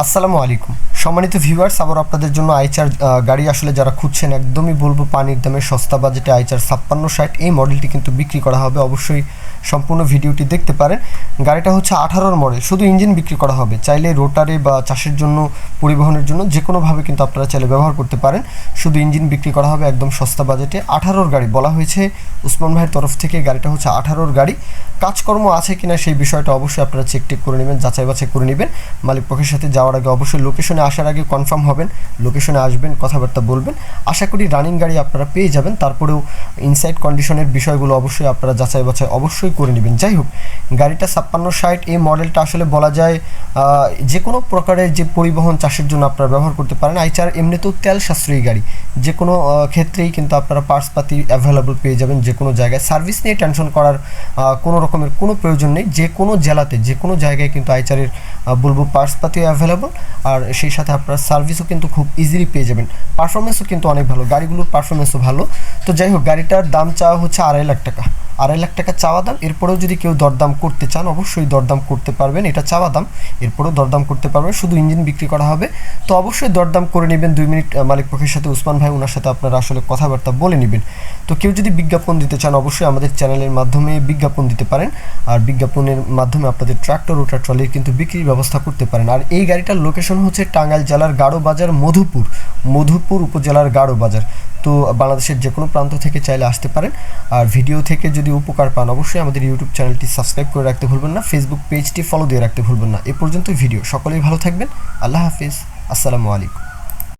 আসসালামু আলাইকুম। সম্মানিত ভিউয়ার্স আবার আপনাদের জন্য আইচার গাড়ি আসলে যারা খুঁজছেন, একদমই বলব পানির দামে সস্তা বাজেটে আইচার ছাপ্পান্ন ষাট। এই মডেলটি কিন্তু বিক্রি করা হবে। অবশ্যই সম্পূর্ণ ভিডিওটি দেখতে পারেন। গাড়িটা হচ্ছে আঠারোর মডেল শুধু ইঞ্জিন বিক্রি করা হবে। চাইলে রোটারে বা চাষের জন্য, পরিবহনের জন্য যে কোনোভাবে কিন্তু আপনারা চাইলে ব্যবহার করতে পারেন। শুধু ইঞ্জিন বিক্রি করা হবে একদম সস্তা বাজেটে আঠারোর গাড়ি বলা হয়েছে। উসমান ভাইয়ের তরফ থেকে গাড়িটা হচ্ছে আঠারোর গাড়ি। কাজকর্ম আছে কিনা সেই বিষয়টা অবশ্যই আপনারা চেক টেক করে নেবেন যাচাই বাছাই করে নেবেন। মালিক পক্ষের সাথে যাওয়ার আগে অবশ্যই লোকেশনে আসার আগে কনফার্ম হবেন লোকেশনে আসবেন, কথাবার্তা বলবেন। আশা করি রানিং গাড়ি আপনারা পেয়ে যাবেন। তারপরেও ইনসাইড কন্ডিশনের বিষয়গুলো অবশ্যই আপনারা যাচাই বাছাই অবশ্যই করে নেবেন। যাই হোক, গাড়িটা ছাপ্পান্ন ষাট, এই মডেলটা আসলে বলা যায় যে কোনো প্রকারের যে পরিবহন চাষের জন্য আপনারা ব্যবহার করতে পারেন। আইচার এমনিতেও তেল সাশ্রয়ী গাড়ি। যে কোনো ক্ষেত্রেই কিন্তু আপনারা পার্টসপাতি অ্যাভেলেবল পেয়ে যাবেন যে কোনো জায়গায়। সার্ভিস নিয়ে টেনশন করার কোনো রকমের কোনো প্রয়োজন নেই। যে কোনো জেলাতে, যে কোনো জায়গায় কিন্তু আইচারের বলব পার্টসপাতিও অ্যাভেলেবল আর সেই সাথে আপনারা সার্ভিসও কিন্তু খুব ইজিলি পেয়ে যাবেন। পারফরমেন্সও কিন্তু অনেক ভালো। গাড়িগুলোর পারফরমেন্সও ভালো। তো যাই হোক, গাড়িটার দাম চাওয়া হচ্ছে আড়াই লাখ টাকা। আড়াই লাখ টাকা চাওয়া দাম। এরপরেও যদি কেউ দরদাম করতে চান, অবশ্যই দরদাম করতে পারবেন। এটা চাওয়া দাম। এরপরেও দরদাম করতে পারবেন। শুধু ইঞ্জিন বিক্রি করা হবে। তো অবশ্যই দরদাম করে নেবেন দুই মিনিট মালিক পক্ষের সাথে উসমান ভাই ওনার সাথে আপনারা আসলে কথাবার্তা বলে নেবেন। তো কেউ যদি বিজ্ঞাপন দিতে চান, অবশ্যই আমাদের চ্যানেলের মাধ্যমে বিজ্ঞাপন দিতে পারেন। আর বিজ্ঞাপনের মাধ্যমে আপনাদের ট্রাক্টর ওটার ট্রলির কিন্তু বিক্রির ব্যবস্থা করতে পারেন। আর এই গাড়িটার লোকেশন হচ্ছে টাঙ্গাইল জেলার গাড়ো বাজার মধুপুর। মধুপুর উপজেলার গাড়ো বাজার তো বাংলাদেশের যে কোনো প্রান্ত থেকে চাইলে আসতে পারেন। আর ভিডিও থেকে যদি উপকার পান, অবশ্যই আমাদের ইউটিউব চ্যানেলটি সাবস্ক্রাইব করে রাখতে ভুলবেন না। ফেসবুক পেজটি ফলো দিয়ে রাখতে ভুলবেন না। এ পর্যন্ত ভিডিও। সকলেই ভালো থাকবেন। আল্লাহ হাফিজ। আসসালামু আলাইকুম।